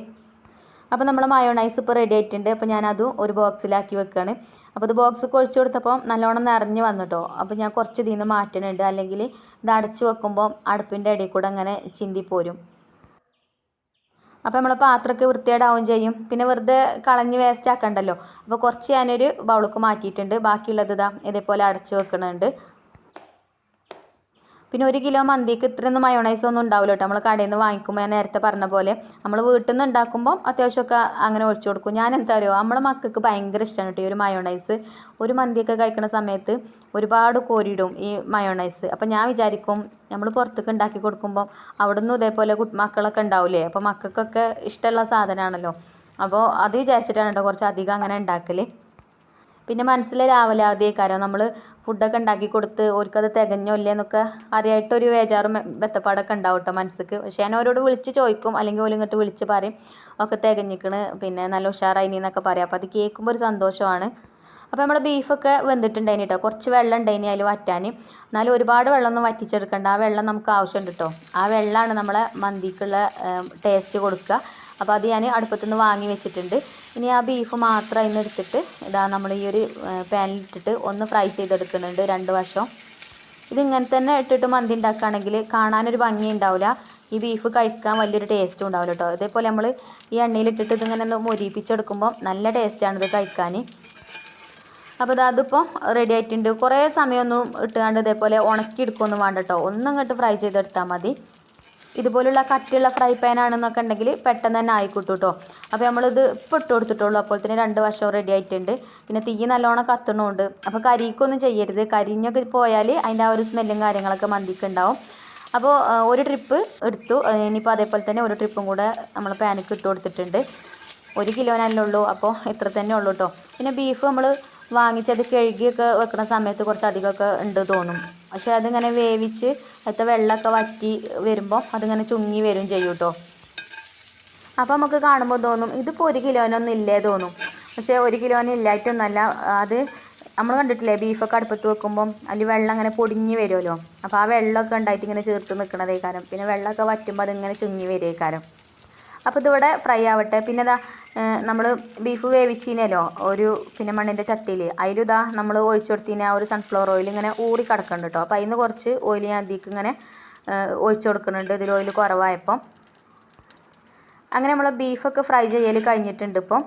അപ്പോൾ നമ്മൾ മയോണൈസ് ഇപ്പോൾ റെഡി ആയിട്ടുണ്ട്. അപ്പോൾ ഞാൻ അതും ഒരു ബോക്സിലാക്കി വെക്കുകയാണ് അപ്പോൾ ഇത് ബോക്സ് ഒഴിച്ചു കൊടുത്തപ്പോൾ നല്ലോണം നിറഞ്ഞ് വന്നിട്ടോ. അപ്പോൾ ഞാൻ കുറച്ച് ഇതിൽ നിന്ന് മാറ്റണുണ്ട്. അല്ലെങ്കിൽ ഇത് അടച്ചു വെക്കുമ്പോൾ അടുപ്പിന്റെ ഇടയിൽ കൂടെ അങ്ങനെ ചിന്തിപ്പോരും അപ്പോൾ നമ്മളെ പാത്രമൊക്കെ വൃത്തികേടാവും ചെയ്യും. പിന്നെ വെറുതെ കളഞ്ഞ് വേസ്റ്റ് ആക്കണ്ടല്ലോ. അപ്പോൾ കുറച്ച് ഞാനൊരു ബൗൾക്ക് മാറ്റിയിട്ടുണ്ട്. ബാക്കിയുള്ളത് ഇതാ ഇതേപോലെ അടച്ചു വെക്കുന്നുണ്ട് പിന്നെ ഒരു കിലോ മന്തിക്ക് ഇത്രയൊന്നും മയോണൈസ് ഒന്നും ഉണ്ടാവില്ല കേട്ടോ നമ്മൾ കടയിൽ നിന്ന് വാങ്ങിക്കുമ്പോൾ ഞാൻ നേരത്തെ പറഞ്ഞ പോലെ നമ്മൾ വീട്ടിൽ നിന്ന് ഉണ്ടാക്കുമ്പോൾ അത്യാവശ്യമൊക്കെ അങ്ങനെ ഒഴിച്ചു കൊടുക്കും. ഞാൻ എന്താ പറയുക നമ്മളെ മക്കൾക്ക് ഭയങ്കര ഇഷ്ടമാണ് കേട്ടോ ഈ ഒരു മയോണൈസ് ഒരു മന്തിയൊക്കെ കഴിക്കുന്ന സമയത്ത് ഒരുപാട് കോരിയിടും ഈ മയോണൈസ് അപ്പോൾ ഞാൻ വിചാരിക്കും നമ്മൾ പുറത്തേക്ക് ഉണ്ടാക്കി കൊടുക്കുമ്പോൾ അവിടെ നിന്നും ഇതേപോലെ മക്കളൊക്കെ ഉണ്ടാവില്ലേ അപ്പോൾ മക്കൾക്കൊക്കെ ഇഷ്ടമുള്ള സാധനമാണല്ലോ. അപ്പോൾ അത് വിചാരിച്ചിട്ടാണ് കേട്ടോ കുറച്ച് അധികം അങ്ങനെ ഉണ്ടാക്കൽ പിന്നെ മനസ്സിൽ രാവിലെ ആദ്യക്കാരം. നമ്മൾ ഫുഡൊക്കെ ഉണ്ടാക്കി കൊടുത്ത് ഓർക്കത് തികഞ്ഞോ ഇല്ലേ എന്നൊക്കെ അറിയായിട്ടൊരു വേജാറും ബെത്തപ്പാടൊക്കെ ഉണ്ടാവും കേട്ടോ മനസ്സിക്ക്. പക്ഷേ ഞാൻ അവരോട് വിളിച്ച് ചോദിക്കും അല്ലെങ്കിൽ ഓലും ഇങ്ങോട്ട് വിളിച്ച് പറയും. ഒക്കെ തികഞ്ഞിക്കണ് പിന്നെ നല്ല ഉഷാറായി എന്നൊക്കെ പറയാം. അപ്പോൾ അത് കേൾക്കുമ്പോൾ ഒരു സന്തോഷമാണ്. അപ്പോൾ നമ്മുടെ ബീഫൊക്കെ വെന്തിട്ടുണ്ടായിന് കേട്ടോ കുറച്ച് വെള്ളം ഉണ്ടായിനി അതിൽ വറ്റാൻ എന്നാലും ഒരുപാട് വെള്ളമൊന്നും വറ്റിച്ചെടുക്കണ്ട. ആ വെള്ളം നമുക്ക് ആവശ്യമുണ്ട് കേട്ടോ ആ വെള്ളമാണ് നമ്മളെ മന്തിക്കുള്ള ടേസ്റ്റ് കൊടുക്കുക. അപ്പോൾ അത് ഞാൻ അടുപ്പത്തുനിന്ന് വാങ്ങി വെച്ചിട്ടുണ്ട്. ഇനി ആ ബീഫ് മാത്രം അതിന് എടുത്തിട്ട് ഇതാ നമ്മൾ ഈ ഒരു പാനിൽ ഇട്ടിട്ട് ഒന്ന് ഫ്രൈ ചെയ്തെടുക്കുന്നുണ്ട് രണ്ട് വശം. ഇതിങ്ങനെ തന്നെ ഇട്ടിട്ട് മന്തി ഉണ്ടാക്കുകയാണെങ്കിൽ കാണാനൊരു ഭംഗി ഉണ്ടാവില്ല. ഈ ബീഫ് കഴിക്കാൻ വലിയൊരു ടേസ്റ്റും ഉണ്ടാവില്ല കേട്ടോ. അതേപോലെ നമ്മൾ ഈ എണ്ണയിലിട്ടിട്ട് ഇതിങ്ങനെ ഒന്ന് മൊരിപ്പിച്ചെടുക്കുമ്പോൾ നല്ല ടേസ്റ്റാണ് ഇത് കഴിക്കാൻ. അപ്പോൾ അതിപ്പോൾ റെഡി ആയിട്ടുണ്ട്. കുറേ സമയമൊന്നും ഇട്ടുകൊണ്ട് ഇതേപോലെ ഉണക്കി എടുക്കുകയൊന്നും വേണ്ട കേട്ടോ. ഒന്നും ഇങ്ങോട്ട് ഫ്രൈ ചെയ്തെടുത്താൽ മതി. ഇതുപോലുള്ള കട്ടിയുള്ള ഫ്രൈ പാൻ ആണെന്നൊക്കെ ഉണ്ടെങ്കിൽ പെട്ടെന്ന് തന്നെ ആയിക്കോട്ടു കേട്ടോ അപ്പോൾ നമ്മളിത് ഇപ്പോൾ ഇട്ട് കൊടുത്തിട്ടുള്ളൂ. അപ്പോൾ തന്നെ രണ്ട് വശവും റെഡി ആയിട്ടുണ്ട്. പിന്നെ തീ നല്ലോണം കത്തണമുണ്ട് അപ്പോൾ കരിക്കൊന്നും ചെയ്യരുത്. കരിഞ്ഞൊക്കെ പോയാൽ അതിന്റെ ആ ഒരു സ്മെല്ലും കാര്യങ്ങളൊക്കെ മന്തിക്ക് ഉണ്ടാവും. അപ്പോൾ ഒരു ട്രിപ്പ് എടുത്തു. ഇനിയിപ്പോൾ അതേപോലെ തന്നെ ഒരു ട്രിപ്പും കൂടെ നമ്മൾ പാനിക്ക് ഇട്ട് കൊടുത്തിട്ടുണ്ട്. ഒരു കിലോനല്ലേ ഉള്ളൂ. അപ്പോൾ ഇത്ര തന്നെ ഉള്ളൂ കേട്ടോ പിന്നെ ബീഫ് നമ്മൾ വാങ്ങിച്ചത് കഴുകിയൊക്കെ വെക്കുന്ന സമയത്ത് കുറച്ച് അധികമൊക്കെ ഉണ്ട് തോന്നും. പക്ഷേ അതിങ്ങനെ വേവിച്ച് അതിലത്തെ വെള്ളമൊക്കെ വറ്റി വരുമ്പോൾ അതിങ്ങനെ ചുങ്ങി വരും ചെയ്യും കേട്ടോ അപ്പോൾ നമുക്ക് കാണുമ്പോൾ തോന്നും ഇതിപ്പോൾ ഒരു കിലോനൊന്നും ഇല്ലേ തോന്നും. പക്ഷേ ഒരു കിലോന് ഇല്ലായിട്ടൊന്നല്ല അത് നമ്മൾ കണ്ടിട്ടില്ലേ ബീഫൊക്കെ അടുപ്പത്ത് വെക്കുമ്പം അതിൽ വെള്ളം അങ്ങനെ പൊടിഞ്ഞ് വരുമല്ലോ. അപ്പോൾ ആ വെള്ളമൊക്കെ ഉണ്ടായിട്ട് ഇങ്ങനെ ചേർത്ത് നിൽക്കണതേക്കാരം. പിന്നെ വെള്ളമൊക്കെ വറ്റുമ്പോൾ അതിങ്ങനെ ചുങ്ങി വരുമേക്കാരം അപ്പോൾ ഇതിവിടെ ഫ്രൈ ആവട്ടെ. പിന്നെ ഇതാ നമ്മൾ ബീഫ് വേവിച്ചിനല്ലോ ഒരു പിന്നെ മണ്ണിന്റെ ചട്ടിയിൽ അതിലിതാ നമ്മൾ ഒഴിച്ചു കൊടുത്തിന് ആ ഒരു സൺഫ്ലവർ ഓയിൽ ഇങ്ങനെ ഊറി കിടക്കുന്നുണ്ട് കേട്ടോ അപ്പോൾ അതിൽ നിന്ന് കുറച്ച് ഓയിൽ ഞാൻ അതിലേക്ക് ഇങ്ങനെ ഒഴിച്ചു കൊടുക്കുന്നുണ്ട്. ഇതിൽ ഓയിൽ കുറവായപ്പം. അങ്ങനെ നമ്മൾ ബീഫൊക്കെ ഫ്രൈ ചെയ്യൽ കഴിഞ്ഞിട്ടുണ്ട് ഇപ്പം.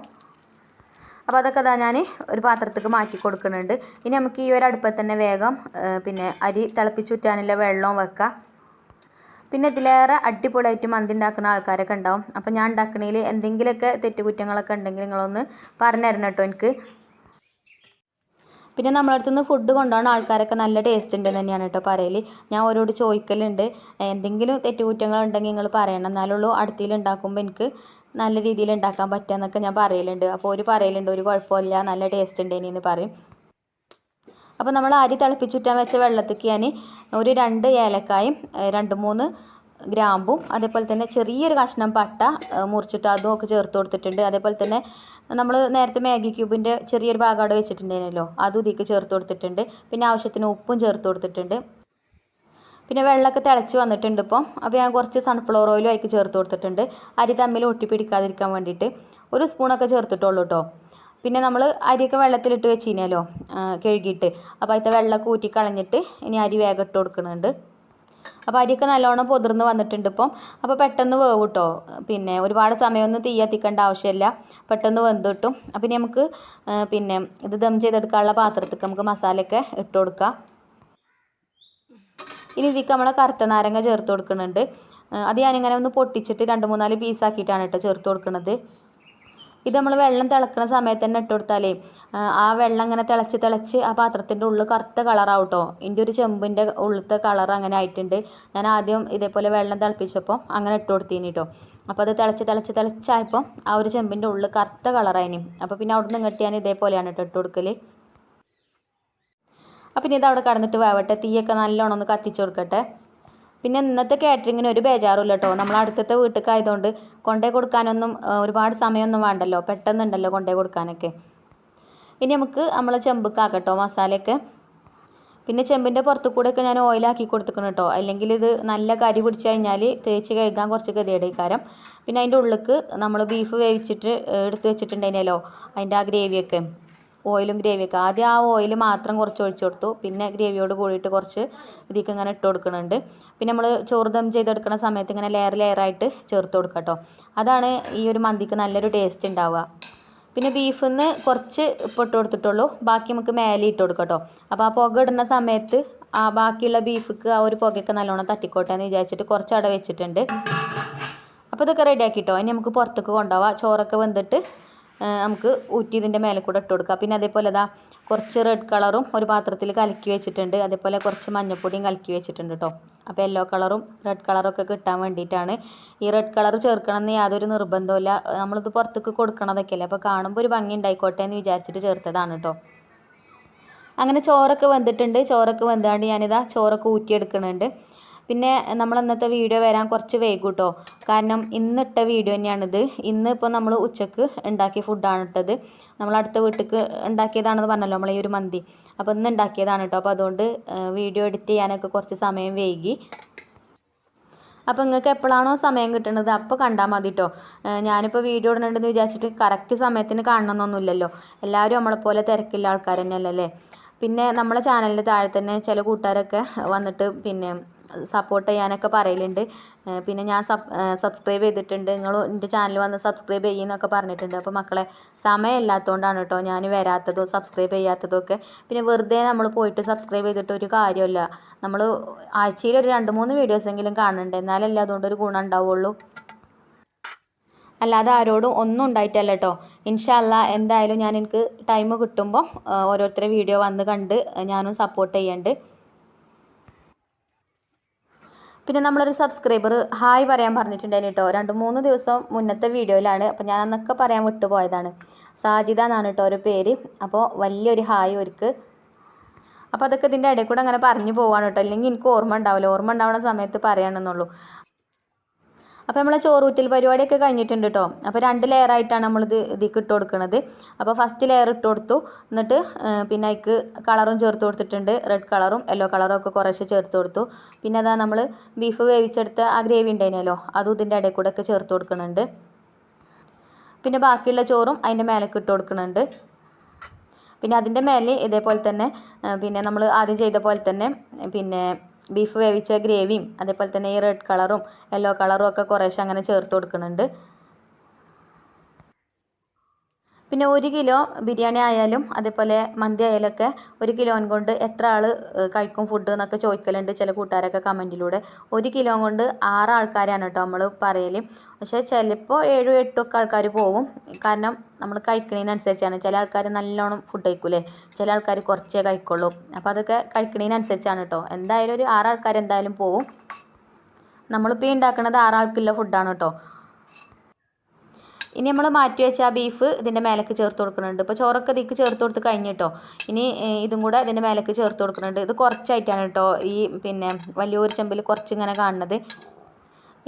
അപ്പോൾ അതൊക്കെ അതാ ഞാൻ ഒരു പാത്രത്തേക്ക് മാറ്റി കൊടുക്കുന്നുണ്ട്. ഇനി നമുക്ക് ഈ ഒരു അടുപ്പത്ത് തന്നെ വേഗം പിന്നെ അരി തിളപ്പിച്ചുറ്റാനുള്ള വെള്ളവും വെക്കാം. പിന്നെ ഇതിലേറെ അടിപൊളിയായിട്ട് മന്തി ഉണ്ടാക്കുന്ന ആൾക്കാരൊക്കെ ഉണ്ടാവും. അപ്പോൾ ഞാൻ ഉണ്ടാക്കണതിൽ എന്തെങ്കിലുമൊക്കെ തെറ്റുകുറ്റങ്ങളൊക്കെ ഉണ്ടെങ്കിൽ നിങ്ങളൊന്ന് പറഞ്ഞു തരണം കേട്ടോ എനിക്ക്. പിന്നെ നമ്മളടുത്ത് നിന്ന് ഫുഡ് കൊണ്ടുപോകുന്ന ആൾക്കാരൊക്കെ നല്ല ടേസ്റ്റ് ഉണ്ട് തന്നെയാണ് കേട്ടോ പറയൽ ഞാൻ ഓരോട് ചോദിക്കലുണ്ട് എന്തെങ്കിലും തെറ്റുകുറ്റങ്ങൾ ഉണ്ടെങ്കിൽ നിങ്ങൾ പറയണം. എന്നാലുള്ളൂ അടുത്തിൽ ഉണ്ടാക്കുമ്പോൾ എനിക്ക് നല്ല രീതിയിൽ ഉണ്ടാക്കാൻ പറ്റുക എന്നൊക്കെ ഞാൻ പറയലുണ്ട്. അപ്പോൾ ഒരു പറയലുണ്ട് ഒരു കുഴപ്പമില്ല നല്ല ടേസ്റ്റ് ഉണ്ട് ഇനി എന്ന് പറയും. അപ്പോൾ നമ്മൾ അരി തിളപ്പിച്ചുറ്റാൻ വെച്ച വെള്ളത്തേക്ക് ഞാൻ ഒരു രണ്ട് ഏലക്കായും രണ്ട് മൂന്ന് ഗ്രാമ്പും അതേപോലെ തന്നെ ചെറിയൊരു കഷ്ണം പട്ട മുറിച്ചിട്ട് അതും ഒക്കെ ചേർത്ത് കൊടുത്തിട്ടുണ്ട്. അതേപോലെ തന്നെ നമ്മൾ നേരത്തെ മാഗി ക്യൂബിന്റെ ചെറിയൊരു ഭാഗം അവിടെ വെച്ചിട്ടുണ്ടായിരുന്നല്ലോ അതും ഇതിലേക്ക് ചേർത്ത് കൊടുത്തിട്ടുണ്ട്. പിന്നെ ആവശ്യത്തിന് ഉപ്പും ചേർത്ത് കൊടുത്തിട്ടുണ്ട്. പിന്നെ വെള്ളമൊക്കെ തിളച്ച് വന്നിട്ടുണ്ട് ഇപ്പം. അപ്പോൾ ഞാൻ കുറച്ച് സൺഫ്ലവർ ഓയിലും അതിലേക്ക് ചേർത്ത് കൊടുത്തിട്ടുണ്ട്. അരി തമ്മിൽ ഒട്ടി പിടിക്കാതിരിക്കാൻ വേണ്ടിയിട്ട് ഒരു സ്പൂണൊക്കെ ചേർത്തിട്ടുള്ളൂ കേട്ടോ. പിന്നെ നമ്മൾ അരിയൊക്കെ വെള്ളത്തിലിട്ട് വെച്ചിനല്ലോ കഴുകിയിട്ട്. അപ്പോൾ അതിൽ വെള്ളമൊക്കെ ഊറ്റി കളഞ്ഞിട്ട് ഇനി അരി വേഗം ഇട്ട് കൊടുക്കുന്നുണ്ട്. അപ്പോൾ അരിയൊക്കെ നല്ലോണം പൊതിർന്ന് വന്നിട്ടുണ്ട് ഇപ്പം. അപ്പോൾ പെട്ടെന്ന് വേവ് കേട്ടോ പിന്നെ ഒരുപാട് സമയമൊന്നും തീ കത്തിക്കേണ്ട ആവശ്യമില്ല. പെട്ടെന്ന് വെന്ത് കിട്ടും. അപ്പം ഇനി നമുക്ക് പിന്നെ ഇത് ദം ചെയ്തെടുക്കാനുള്ള പാത്രത്തേക്ക് നമുക്ക് മസാലയൊക്കെ ഇട്ട് കൊടുക്കാം. ഇനി ഇതിലേക്ക് നമ്മൾ കറുത്ത നാരങ്ങ ചേർത്ത് കൊടുക്കുന്നുണ്ട്. അത് ഞാനിങ്ങനെ ഒന്ന് പൊട്ടിച്ചിട്ട് രണ്ട് മൂന്നാൽ പീസാക്കിയിട്ടാണ് കേട്ടോ ചേർത്ത് കൊടുക്കുന്നത്. ഇത് നമ്മൾ വെള്ളം തിളക്കുന്ന സമയത്ത് തന്നെ ഇട്ട് കൊടുത്താലേ ആ വെള്ളം ഇങ്ങനെ തിളച്ച് തിളച്ച് ആ പാത്രത്തിന്റെ ഉള്ളിൽ കറുത്ത കളറാവും കേട്ടോ എന്റെ ഒരു ചെമ്പിന്റെ ഉള്ളിലത്തെ കളർ അങ്ങനെ ആയിട്ടുണ്ട്. ഞാൻ ആദ്യം ഇതേപോലെ വെള്ളം തിളപ്പിച്ചപ്പോൾ അങ്ങനെ ഇട്ട് കൊടുത്തീനി കേട്ടോ അപ്പോൾ അത് തിളച്ച് തിളച്ച് തിളച്ചായപ്പോൾ ആ ഒരു ചെമ്പിന്റെ ഉള്ളിൽ കറുത്ത കളറായിനി. അപ്പോൾ പിന്നെ അവിടെ നിന്ന് ഇങ്ങോട്ട് ഞാൻ ഇതേപോലെയാണ് കേട്ടോ ഇട്ട് കൊടുക്കൽ അപ്പം ഇനി ഇത് അവിടെ കടന്നിട്ട് വേവട്ടെ. തീയൊക്കെ നല്ലോണം ഒന്ന് കത്തിച്ച് കൊടുക്കട്ടെ. പിന്നെ ഇന്നത്തെ കാറ്ററിങ്ങിന് ഒരു ബേജാറുമില്ല കേട്ടോ നമ്മൾ അടുത്തത്തെ വീട്ടിലേക്കായതുകൊണ്ട് കൊണ്ടേ കൊടുക്കാനൊന്നും ഒരുപാട് സമയമൊന്നും വേണ്ടല്ലോ. പെട്ടെന്നുണ്ടല്ലോ കൊണ്ടേ കൊടുക്കാനൊക്കെ. ഇനി നമുക്ക് നമ്മളെ ചെമ്പക്കാക്കട്ടോ മസാലയൊക്കെ. പിന്നെ ചെമ്പിന്റെ പുറത്തു കൂടെയൊക്കെ ഞാൻ ഓയിലാക്കി കൊടുത്തിക്കണം കേട്ടോ. അല്ലെങ്കിൽ ഇത് നല്ല കരി പിടിച്ചു കഴിഞ്ഞാൽ തേച്ച് കഴുകാൻ കുറച്ച് ഗതിയുടെക്കാരം പിന്നെ അതിന്റെ ഉള്ളിലേക്ക് നമ്മൾ ബീഫ് വേവിച്ചിട്ട് എടുത്ത് വെച്ചിട്ടുണ്ടായിരുന്നല്ലോ അതിന്റെ ആ ഗ്രേവിയൊക്കെ ഓയിലും ഗ്രേവിയൊക്കെ. ആദ്യം ആ ഓയിൽ മാത്രം കുറച്ച് ഒഴിച്ചു കൊടുത്തു. പിന്നെ ഗ്രേവിയോട് കൂടിയിട്ട് കുറച്ച് ഇതിലേക്ക് ഇങ്ങനെ ഇട്ട് കൊടുക്കുന്നുണ്ട്. പിന്നെ നമ്മൾ ചോറ് ദം ചെയ്തെടുക്കുന്ന സമയത്ത് ഇങ്ങനെ ലെയർ ലെയറായിട്ട് ചേർത്ത് കൊടുക്കുക കേട്ടോ അതാണ് ഈ ഒരു മന്തിക്ക് നല്ലൊരു ടേസ്റ്റ് ഉണ്ടാവുക പിന്നെ ബീഫിൽ നിന്ന് കുറച്ച് ഇട്ട് കൊടുത്തിട്ടുള്ളൂ. ബാക്കി നമുക്ക് മേലെ ഇട്ട് കൊടുക്കാം കേട്ടോ അപ്പോൾ ആ പുക ഇടുന്ന സമയത്ത് ആ ബാക്കിയുള്ള ബീഫിക്ക് ആ ഒരു പുകയൊക്കെ നല്ലോണം തട്ടിക്കോട്ടെ എന്ന് വിചാരിച്ചിട്ട് കുറച്ച് അട വെച്ചിട്ടുണ്ട്. അപ്പോൾ ഇതൊക്കെ റെഡി ആക്കിട്ടോ. ഇനി നമുക്ക് പുറത്തേക്ക് കൊണ്ടുപോവാം. ചോറൊക്കെ വെന്തിട്ട് നമുക്ക് ഊറ്റി ഇതിന്റെ മേലെ കൂടെ ഇട്ട് കൊടുക്കാം. പിന്നെ അതേപോലെ ഇതാ കുറച്ച് റെഡ് കളറും ഒരു പാത്രത്തിൽ കലക്കി വെച്ചിട്ടുണ്ട്. അതേപോലെ കുറച്ച് മഞ്ഞപ്പൊടിയും കലക്കി വെച്ചിട്ടുണ്ട് കേട്ടോ അപ്പോൾ യെല്ലോ കളറും റെഡ് കളറൊക്കെ കിട്ടാൻ വേണ്ടിയിട്ടാണ് ഈ റെഡ് കളർ ചേർക്കണമെന്ന് യാതൊരു നിർബന്ധമില്ല നമ്മളിത് പുറത്തേക്ക് കൊടുക്കണതൊക്കെ അല്ലേ? അപ്പോൾ കാണുമ്പോൾ ഒരു ഭംഗി ഉണ്ടായിക്കോട്ടെ എന്ന് വിചാരിച്ചിട്ട് ചേർത്തതാണ് കേട്ടോ അങ്ങനെ ചോറൊക്കെ വെന്തിട്ടുണ്ട്. ചോറൊക്കെ വെന്താണ്ട് ഞാനിതാ ചോറൊക്കെ ഊറ്റിയെടുക്കുന്നുണ്ട് പിന്നെ നമ്മൾ ഇന്നത്തെ വീഡിയോ വരാൻ കുറച്ച് വൈകും കേട്ടോ കാരണം ഇന്നിട്ട വീഡിയോ തന്നെയാണിത്. ഇന്ന് ഇപ്പോൾ നമ്മൾ ഉച്ചയ്ക്ക് ഉണ്ടാക്കിയ ഫുഡാണ് ഇട്ടത്. നമ്മൾ അടുത്ത വീട്ടിലേക്ക് ഉണ്ടാക്കിയതാണെന്ന് പറഞ്ഞല്ലോ നമ്മൾ ഈ ഒരു മന്തി. അപ്പോൾ ഇന്ന് ഉണ്ടാക്കിയതാണ് കേട്ടോ അപ്പോൾ അതുകൊണ്ട് വീഡിയോ എഡിറ്റ് ചെയ്യാനൊക്കെ കുറച്ച് സമയം വൈകി. അപ്പോൾ നിങ്ങൾക്ക് എപ്പോഴാണോ സമയം കിട്ടുന്നത് അപ്പോൾ കണ്ടാൽ മതി കേട്ടോ ഞാനിപ്പോൾ വീഡിയോ ഇടുന്നുണ്ടെന്ന് വിചാരിച്ചിട്ട് കറക്റ്റ് സമയത്തിന് കാണണമെന്നൊന്നുമില്ലല്ലോ എല്ലാവരും നമ്മളെപ്പോലെ തിരക്കില്ല ആൾക്കാർ തന്നെയല്ലേ പിന്നെ നമ്മളെ ചാനലിന്റെ താഴെ തന്നെ ചില കൂട്ടുകാരൊക്കെ വന്നിട്ട് പിന്നെ സപ്പോർട്ട് ചെയ്യാനൊക്കെ പറയലുണ്ട്. പിന്നെ ഞാൻ സബ് സബ്സ്ക്രൈബ് ചെയ്തിട്ടുണ്ട്. നിങ്ങൾ എന്റെ ചാനൽ വന്ന് സബ്സ്ക്രൈബ് ചെയ്യുന്നൊക്കെ പറഞ്ഞിട്ടുണ്ട്. അപ്പോൾ മക്കളെ സമയമില്ലാത്തതുകൊണ്ടാണ് കേട്ടോ ഞാൻ വരാത്തതോ സബ്സ്ക്രൈബ് ചെയ്യാത്തതോ ഒക്കെ പിന്നെ വെറുതെ നമ്മൾ പോയിട്ട് സബ്സ്ക്രൈബ് ചെയ്തിട്ട് ഒരു കാര്യമില്ല നമ്മൾ ആഴ്ചയിൽ ഒരു രണ്ട് മൂന്ന് വീഡിയോസെങ്കിലും കാണുന്നുണ്ട് എന്നാലല്ലേ അതുകൊണ്ട് ഒരു ഗുണം ഉണ്ടാവുള്ളൂ. അല്ലാതെ ആരോടും ഒന്നും ഉണ്ടായിട്ടല്ല കേട്ടോ ഇൻഷല്ല എന്തായാലും ഞാൻ എനിക്ക് ടൈം കിട്ടുമ്പോൾ ഓരോരുത്തരെ വീഡിയോ വന്ന് കണ്ട് ഞാനും സപ്പോർട്ട് ചെയ്യുന്നുണ്ട് പിന്നെ നമ്മളൊരു സബ്സ്ക്രൈബർ ഹായ് പറയാൻ പറഞ്ഞിട്ടുണ്ടായിരുന്നു കേട്ടോ രണ്ട് മൂന്ന് ദിവസം മുന്നത്തെ വീഡിയോയിലാണ്. അപ്പോൾ ഞാൻ അന്നൊക്കെ പറയാൻ വിട്ടുപോയതാണ്. സാജിത എന്നാണ് കേട്ടോ ഒരു പേര്. അപ്പോൾ വലിയൊരു ഹായ് ഒരുക്ക് അപ്പോൾ അതൊക്കെ ഇതിന്റെ ഇടയിൽ കൂടെ അങ്ങനെ പറഞ്ഞു പോവാണ് കേട്ടോ അല്ലെങ്കിൽ എനിക്ക് ഓർമ്മ ഉണ്ടാവില്ല. ഓർമ്മ ഉണ്ടാവുന്ന സമയത്ത് പറയാണെന്നുള്ളൂ. അപ്പോൾ നമ്മൾ ചോറൂറ്റൽ പരിപാടിയൊക്കെ കഴിഞ്ഞിട്ടുണ്ട് കേട്ടോ അപ്പോൾ രണ്ട് ലെയർ ആയിട്ടാണ് നമ്മളിത് ഇതിലേക്ക് ഇട്ട് കൊടുക്കുന്നത് അപ്പോൾ ഫസ്റ്റ് ലെയർ ഇട്ട് കൊടുത്തു. എന്നിട്ട് പിന്നെ അതിക്ക് കളറും ചേർത്ത് കൊടുത്തിട്ടുണ്ട്. റെഡ് കളറും യെല്ലോ കളറും ഒക്കെ കുറേശ്ശെ ചേർത്ത് കൊടുത്തു. പിന്നെ അതാ നമ്മൾ ബീഫ് വേവിച്ചെടുത്ത ആ ഗ്രേവി ഉണ്ടായിരുന്നല്ലോ അതും ഇതിന്റെ ഇടയിൽ കൂടെ ഒക്കെ ചേർത്ത് കൊടുക്കുന്നുണ്ട് പിന്നെ ബാക്കിയുള്ള ചോറും അതിന്റെ മേലേക്ക് ഇട്ട് കൊടുക്കുന്നുണ്ട് പിന്നെ അതിന്റെ മേലെ ഇതേപോലെ തന്നെ പിന്നെ നമ്മൾ ആദ്യം ചെയ്ത പോലെ തന്നെ പിന്നെ ബീഫ് വേവിച്ച ഗ്രേവിയും അതേപോലെ തന്നെ ഈ റെഡ് കളറും യെല്ലോ കളറും ഒക്കെ കുറേശ്ശെ അങ്ങനെ ചേർത്ത് കൊടുക്കുന്നുണ്ട്. പിന്നെ ഒരു കിലോ ബിരിയാണി ആയാലും അതേപോലെ മന്തി ആയാലും ഒക്കെ ഒരു കിലോൻ കൊണ്ട് എത്ര ആൾ കഴിക്കും ഫുഡ് എന്നൊക്കെ ചോദിക്കലുണ്ട് ചില കൂട്ടുകാരൊക്കെ കമന്റിലൂടെ. ഒരു കിലോ കൊണ്ട് ആറ് ആൾക്കാരാണ് കേട്ടോ നമ്മൾ പറയൽ പക്ഷേ ചിലപ്പോൾ ഏഴും എട്ടും ഒക്കെ ആൾക്കാർ പോവും. കാരണം നമ്മൾ കഴിക്കണതിനനുസരിച്ചാണ് ചില ആൾക്കാർ നല്ലോണം ഫുഡ് കഴിക്കൂലേ? ചില ആൾക്കാർ കുറച്ചേ കഴിക്കുള്ളൂ. അപ്പോൾ അതൊക്കെ കഴിക്കണതിനനുസരിച്ചാണ് കേട്ടോ. എന്തായാലും ഒരു ആറ് ആൾക്കാർ എന്തായാലും പോവും. നമ്മളിപ്പോൾ ഈ ഉണ്ടാക്കുന്നത് ആറാൾക്കുള്ള ഫുഡാണ് കേട്ടോ. ഇനി നമ്മൾ മാറ്റി വെച്ച ആ ബീഫ് ഇതിന്റെ മേലേക്ക് ചേർത്ത് കൊടുക്കുന്നുണ്ട്. ഇപ്പോൾ ചോറൊക്കെ ഇതിക്ക് ചേർത്ത് കൊടുത്ത് കഴിഞ്ഞിട്ടോ ഇനി ഇതും കൂടെ ഇതിന്റെ മേലേക്ക് ചേർത്ത് കൊടുക്കുന്നുണ്ട്. ഇത് കുറച്ചായിട്ടാണ് കേട്ടോ ഈ പിന്നെ വലിയൊരു ചെമ്പിൽ കുറച്ച് ഇങ്ങനെ കാണുന്നത്.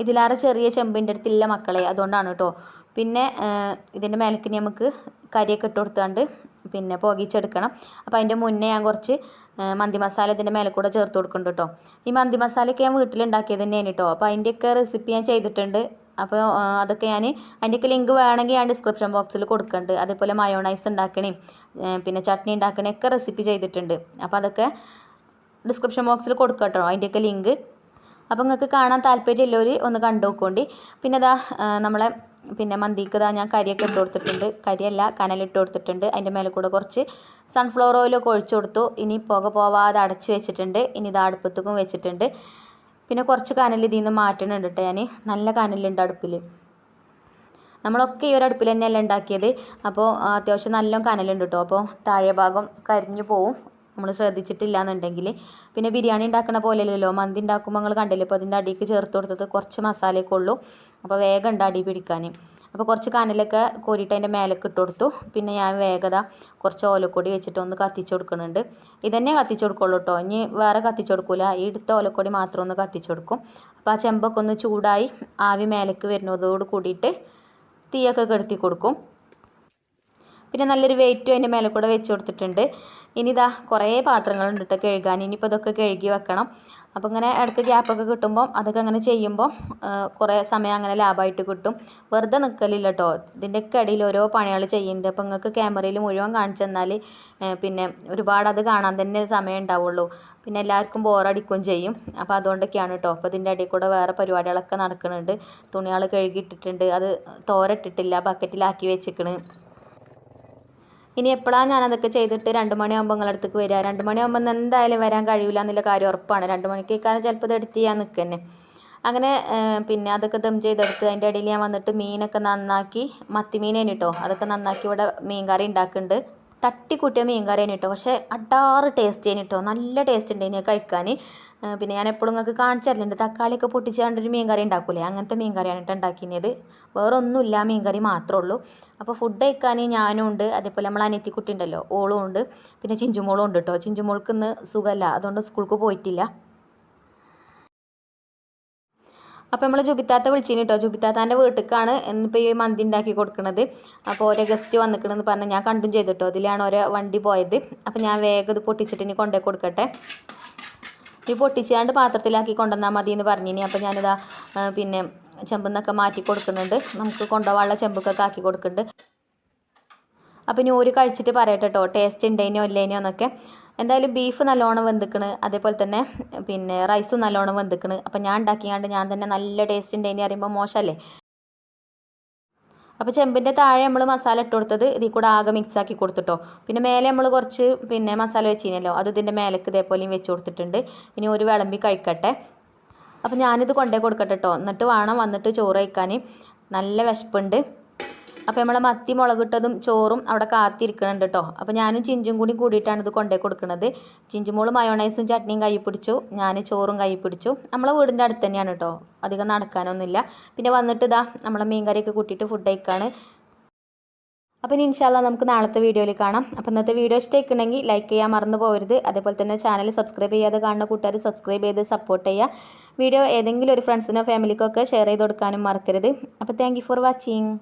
ഇതിലാറ് ചെറിയ ചെമ്പിന്റെ അടുത്തില്ല മക്കളെ അതുകൊണ്ടാണ് കേട്ടോ പിന്നെ ഇതിന്റെ മേലേക്ക് നമുക്ക് കരിയൊക്കെ ഇട്ട് കൊടുത്താണ്ട് പിന്നെ പുകയിച്ചെടുക്കണം അപ്പോൾ അതിന്റെ മുന്നേ ഞാൻ കുറച്ച് മന്തി മസാല ഇതിന്റെ മേലെ കൂടെ ചേർത്ത് കൊടുക്കുന്നുണ്ട് കേട്ടോ ഈ മന്തി മസാലയൊക്കെ ഞാൻ വീട്ടിലുണ്ടാക്കിയത് തന്നെയാണ് കേട്ടോ അപ്പോൾ അതിന്റെയൊക്കെ റെസിപ്പി ഞാൻ ചെയ്തിട്ടുണ്ട്. അപ്പോൾ അതൊക്കെ ഞാൻ അതിന്റെയൊക്കെ ലിങ്ക് വേണമെങ്കിൽ ഞാൻ ഡിസ്ക്രിപ്ഷൻ ബോക്സിൽ കൊടുക്കുന്നുണ്ട് അതേപോലെ മയോണൈസ് ഉണ്ടാക്കണേയും പിന്നെ ചട്നി ഉണ്ടാക്കണേയും ഒക്കെ റെസിപ്പി ചെയ്തിട്ടുണ്ട്. അപ്പോൾ അതൊക്കെ ഡിസ്ക്രിപ്ഷൻ ബോക്സിൽ കൊടുക്കാം കേട്ടോ അതിന്റെയൊക്കെ ലിങ്ക് അപ്പോൾ നിങ്ങൾക്ക് കാണാൻ താല്പര്യമുള്ളവർ ഒന്ന് കണ്ടു നോക്കോണ്ടി. പിന്നെ ഇതാ നമ്മളെ പിന്നെ മന്തിക്ക് ഇതാ ഞാൻ കരിയൊക്കെ ഇട്ട് കൊടുത്തിട്ടുണ്ട്. കരിയല്ല കനലിട്ട് കൊടുത്തിട്ടുണ്ട്. അതിന്റെ മേലെ കൂടെ കുറച്ച് സൺഫ്ലവർ ഓയിലൊക്കെ ഒഴിച്ചു കൊടുത്തു. ഇനി പുക പോവാതെ അടച്ചു വെച്ചിട്ടുണ്ട്. ഇനി ഇത് അടുപ്പത്തേക്കും വെച്ചിട്ടുണ്ട്. പിന്നെ കുറച്ച് കനൽ ഇതിൽ നിന്ന് മാറ്റണുണ്ട് കേട്ടോ ഞാൻ നല്ല കനലുണ്ട് അടുപ്പിൽ നമ്മളൊക്കെ ഈ ഒരു അടുപ്പിൽ തന്നെയല്ല ഉണ്ടാക്കിയത്. അപ്പോൾ അത്യാവശ്യം നല്ല കനലുണ്ട് കേട്ടോ അപ്പോൾ താഴെ ഭാഗം കരിഞ്ഞു പോവും. നമ്മൾ ശ്രദ്ധിച്ചിട്ടില്ല എന്നുണ്ടെങ്കിൽ പിന്നെ ബിരിയാണി ഉണ്ടാക്കണ പോലെയല്ലല്ലോ. മന്തി ഉണ്ടാക്കുമ്പോൾ നിങ്ങൾ കണ്ടില്ലേ? അപ്പോൾ അതിന്റെ അടിക്ക് ചേർത്ത് കൊടുത്തത് കുറച്ച് മസാലയൊക്കെ ഉള്ളൂ. അപ്പോൾ വേഗം ഉണ്ട് അടി പിടിക്കാൻ അപ്പോൾ കുറച്ച് കനലൊക്കെ കോരിയിട്ട് അതിന്റെ മേലേക്ക് ഇട്ട് കൊടുത്തു. പിന്നെ ഞാൻ വേഗത കുറച്ച് ഓലക്കൊടി വെച്ചിട്ട് ഒന്ന് കത്തിച്ച് കൊടുക്കുന്നുണ്ട്. ഇതന്നെ കത്തിച്ച് കൊടുക്കുള്ളൂ കേട്ടോ. ഇനി വേറെ കത്തിച്ച് കൊടുക്കൂല. ഈ എടുത്ത ഓലക്കൊടി മാത്രം ഒന്ന് കത്തിച്ച് കൊടുക്കും. അപ്പോൾ ആ ചെമ്പൊക്കെ ഒന്ന് ചൂടായി ആവി മേലേക്ക് വരുന്നതോട് കൂടിയിട്ട് തീയൊക്കെ കെടുത്തി കൊടുക്കും. പിന്നെ നല്ലൊരു വെയിറ്റും അതിന്റെ മേലെ കൂടെ വെച്ച് കൊടുത്തിട്ടുണ്ട്. ഇനി ഇതാ കുറേ പാത്രങ്ങളുണ്ട് കേട്ടോ കഴുകാൻ. ഇനിയിപ്പോൾ ഇതൊക്കെ കഴുകി വെക്കണം. അപ്പോൾ ഇങ്ങനെ ഇടയ്ക്ക് ഗ്യാപ്പൊക്കെ കിട്ടുമ്പോൾ അതൊക്കെ അങ്ങനെ ചെയ്യുമ്പോൾ കുറേ സമയം അങ്ങനെ ലാഭമായിട്ട് കിട്ടും. വെറുതെ നിൽക്കലില്ല കേട്ടോ ഇതിന്റെയൊക്കെ ഇടയിൽ ഓരോ പണികൾ ചെയ്യുന്നുണ്ട്. അപ്പോൾ നിങ്ങൾക്ക് ക്യാമറയിൽ മുഴുവൻ കാണിച്ചു തന്നാൽ പിന്നെ ഒരുപാട് അത് കാണാൻ തന്നെ സമയം ഉണ്ടാവുള്ളൂ. പിന്നെ എല്ലാവർക്കും ബോറടിക്കുകയും ചെയ്യും. അപ്പോൾ അതുകൊണ്ടൊക്കെയാണ് കേട്ടോ അപ്പോൾ ഇതിന്റെ ഇടയിൽ കൂടെ വേറെ പരിപാടികളൊക്കെ നടക്കുന്നുണ്ട് തുണികൾ കഴുകിയിട്ടിട്ടുണ്ട്. അത് തോരട്ടിട്ടില്ല. ബക്കറ്റിലാക്കി വെച്ചിക്കണ്. ഇനി എപ്പോഴാണ് ഞാൻ അതൊക്കെ ചെയ്തിട്ട് രണ്ട് മണിയാകുമ്പോൾ നിങ്ങളുടെ അടുത്തേക്ക് വരിക രണ്ട് മണിയാകുമ്പോൾ എന്തായാലും വരാൻ കഴിയില്ല എന്നുള്ള കാര്യം ഉറപ്പാണ്. രണ്ട് മണിക്ക് കാരണം ചിലപ്പോൾ ഇത് എടുത്ത് ചെയ്യാൻ നിൽക്കന്നെ അങ്ങനെ പിന്നെ അതൊക്കെ ദം ചെയ്തെടുത്ത് അതിന്റെ ഇടയിൽ ഞാൻ വന്നിട്ട് മീനൊക്കെ നന്നാക്കി മത്തി മീനേന് കേട്ടോ അതൊക്കെ നന്നാക്കി ഇവിടെ മീൻ കറി ഉണ്ടാക്കുന്നുണ്ട് തട്ടിക്കൂട്ടിയ മീൻ കറിയാണ് കേട്ടോ. പക്ഷേ അടാറ് ടേസ്റ്റ് ആണ് കേട്ടോ. നല്ല ടേസ്റ്റ് ഉണ്ട് ഇതിനെ കഴിക്കാൻ. പിന്നെ ഞാൻ എപ്പോഴും നിങ്ങൾക്ക് കാണിച്ചു തരലുണ്ട്. തക്കാളിയൊക്കെ പൊട്ടിച്ചാണ്ടൊരു മീൻ കറി ഉണ്ടാക്കൂലേ? അങ്ങനത്തെ മീൻ കറിയാണ് കേട്ടോ ഉണ്ടാക്കിയത്. വേറെ ഒന്നുമില്ല മീൻ കറി മാത്രമേ ഉള്ളൂ. അപ്പോൾ ഫുഡ് കഴിക്കാൻ ഞാനും ഉണ്ട്. അതേപോലെ നമ്മൾ അനിയത്തിക്കുട്ടി ഉണ്ടല്ലോ ഓളും ഉണ്ട്. പിന്നെ ചിഞ്ചുമോളും ഉണ്ട് കേട്ടോ. ചിഞ്ചുമോൾക്ക് ഇന്ന് സുഖമല്ല. അതുകൊണ്ട് സ്കൂൾക്ക് പോയിട്ടില്ല. അപ്പോൾ നമ്മൾ ജുബിത്താത്ത വിളിച്ചിന് കേട്ടോ ജുബിത്താത്താന്റെ വീട്ടിലേക്കാണ് ഇന്നിപ്പോൾ ഈ മന്തി ഉണ്ടാക്കി കൊടുക്കുന്നത് അപ്പോൾ ഓരോ ഗസ്റ്റ് വന്നിക്കണമെന്ന് പറഞ്ഞ് ഞാൻ കണ്ടും ചെയ്തു കേട്ടോ അതിലാണ് ഓരോ വണ്ടി പോയത്. അപ്പോൾ ഞാൻ വേഗം ഇത് പൊട്ടിച്ചിട്ട് ഇനി കൊണ്ടുപോയി കൊടുക്കട്ടെ. ഈ പൊട്ടിച്ചാണ്ട് പാത്രത്തിലാക്കി കൊണ്ടുവന്നാൽ മതി എന്ന് പറഞ്ഞിനി. അപ്പോൾ ഞാനിതാ പിന്നെ ചെമ്പെന്നൊക്കെ മാറ്റി കൊടുക്കുന്നുണ്ട്. നമുക്ക് കൊണ്ടുപോകാനുള്ള ചെമ്പൊക്കെ ആക്കി കൊടുക്കുന്നുണ്ട്. അപ്പോൾ ഇനി ഒരു കഴിച്ചിട്ട് പറയട്ടെ കേട്ടോ ടേസ്റ്റ് ഉണ്ടേനോ ഇല്ലേനോ എന്നൊക്കെ. എന്തായാലും ബീഫ് നല്ലോണം വെന്തിക്കണ്. അതേപോലെ തന്നെ പിന്നെ റൈസും നല്ലോണം വെന്തിക്കണ്. അപ്പം ഞാൻ ഉണ്ടാക്കിയാണ്ട് ഞാൻ തന്നെ നല്ല ടേസ്റ്റ് ഉണ്ട് ഇനി അറിയുമ്പോൾ മോശമല്ലേ അപ്പോൾ ചെമ്പിന്റെ താഴെ നമ്മൾ മസാല ഇട്ട് കൊടുത്തത് ഇതിൽ കൂടെ ആകെ മിക്സ് ആക്കി കൊടുത്തിട്ടോ. പിന്നെ മേലെ നമ്മൾ കുറച്ച് പിന്നെ മസാല വെച്ചിനല്ലോ അത് ഇതിന്റെ മേലേക്ക് ഇതേപോലെയും വെച്ച് കൊടുത്തിട്ടുണ്ട്. ഇനി ഒരു വിളമ്പി കഴിക്കട്ടെ. അപ്പോൾ ഞാനിത് കൊണ്ടേ കൊടുക്കട്ടെ കേട്ടോ എന്നിട്ട് വേണം വന്നിട്ട് ചോറ് കഴിക്കാൻ നല്ല വിശപ്പുണ്ട്. അപ്പോൾ നമ്മളെ മത്തി മുളകിട്ടതും ചോറും അവിടെ കാത്തിരിക്കുന്നുണ്ട് കേട്ടോ അപ്പോൾ ഞാനും ചിഞ്ചും കൂടി കൂടിയിട്ടാണ് ഇത് കൊണ്ടേ കൊടുക്കുന്നത് ചിഞ്ചുമോൾ മയോണൈസും ചട്നിയും കൈ പിടിച്ചു. ഞാൻ ചോറും കൈ പിടിച്ചു. നമ്മളെ വീടിന്റെ അടുത്ത് തന്നെയാണ് കേട്ടോ അധികം നടക്കാനൊന്നുമില്ല. പിന്നെ വന്നിട്ട് ഇതാ നമ്മളെ മീൻകറിയൊക്കെ കൂട്ടിയിട്ട് ഫുഡ് കഴിക്കാണ്. അപ്പോൾ ഇനി ഇൻഷാല്ല നമുക്ക് നാളത്തെ വീഡിയോയിൽ കാണാം. അപ്പോൾ ഇന്നത്തെ വീഡിയോ ഇഷ്ടമായിട്ടുണ്ടെങ്കിൽ ലൈക്ക് ചെയ്യാൻ മറന്നു പോകരുത് അതേപോലെ തന്നെ ചാനൽ സബ്സ്ക്രൈബ് ചെയ്യാതെ കാണുന്ന കൂട്ടുകാർ സബ്സ്ക്രൈബ് ചെയ്ത് സപ്പോർട്ട് ചെയ്യുക. വീഡിയോ ഏതെങ്കിലും ഒരു ഫ്രണ്ട്സിനോ ഫാമിലിക്കോ ഒക്കെ ഷെയർ ചെയ്ത് കൊടുക്കാനും മറക്കരുത്. അപ്പോൾ താങ്ക് ഫോർ വാച്ചിങ്